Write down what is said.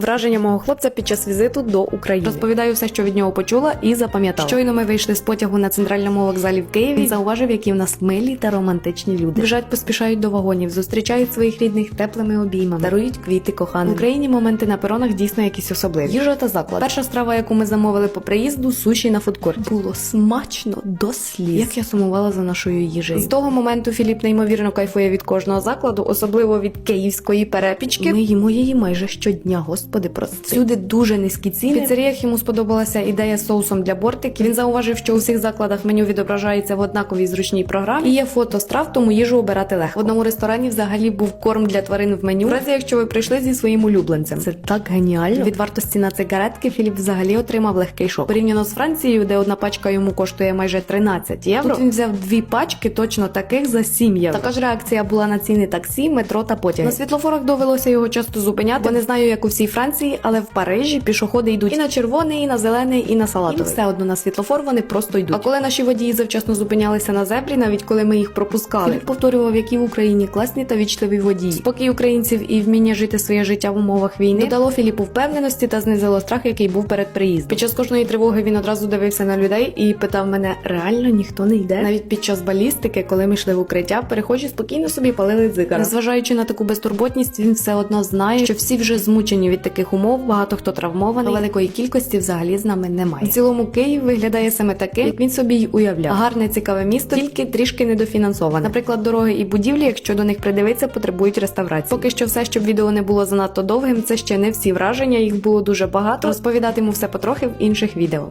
Враження мого хлопця під час візиту до України. Розповідаю все, що від нього почула, і запам'ятала. Щойно ми вийшли з потягу на центральному вокзалі в Києві. Він зауважив, які в нас милі та романтичні люди. Біжать, поспішають до вагонів, зустрічають своїх рідних теплими обіймами, дарують квіти коханим. В Україні моменти на перонах дійсно якісь особливі. Їжа та заклад. Перша страва, яку ми замовили по приїзду, суші на фудкорті. Було смачно до сліз. Як я сумувала за нашою їжею. З того моменту Філіп неймовірно кайфує від кожного закладу, особливо від київської перепічки. Ми їмо її майже щодня. Господи, прости. Всюди дуже низькі ціни. В піцеріях йому сподобалася ідея з соусом для бортиків. Він зауважив, що у всіх закладах меню відображається в однаковій зручній програмі. І є фото страв, тому їжу обирати легко. В одному ресторані взагалі був корм для тварин в меню. В разі, якщо ви прийшли зі своїм улюбленцем. Це так геніально. Від вартості на цигаретки Філіп взагалі отримав легкий шок. Порівняно з Францією, де одна пачка йому коштує майже 13 євро. Тут він взяв дві пачки точно таких за 7 євро. Така ж реакція була на ціни таксі, метро та потяги. На світлофорах довелося його часто зупиняти, бо не знаю, як у всій Франції, але в Парижі пішоходи йдуть і на червоний, і на зелений, і на салатовий. І все одно на світлофор вони просто йдуть. А коли наші водії завчасно зупинялися на зебрі, навіть коли ми їх пропускали, Філіп повторював, які в Україні класні та вічливі водії. Спокій українців і вміння жити своє життя в умовах війни додало Філіпу впевненості та знизило страх, який був перед приїздом. Під час кожної тривоги він одразу дивився на людей і питав мене: реально ніхто не йде. Навіть під час балістики, коли ми йшли в укриття, перехожі спокійно собі палили дзигара. Незважаючи на таку безтурботність, він все одно знає, що всі вже змучені від таких умов. Багато хто травмований, великої кількості взагалі з нами немає. В цілому Київ виглядає саме таким, як він собі й уявляв. Гарне, цікаве місто, тільки трішки недофінансоване. Наприклад, дороги і будівлі, якщо до них придивитися, потребують реставрації. Поки що все, щоб відео не було занадто довгим, це ще не всі враження. Їх було дуже багато. Розповідатиму все потрохи в інших відео.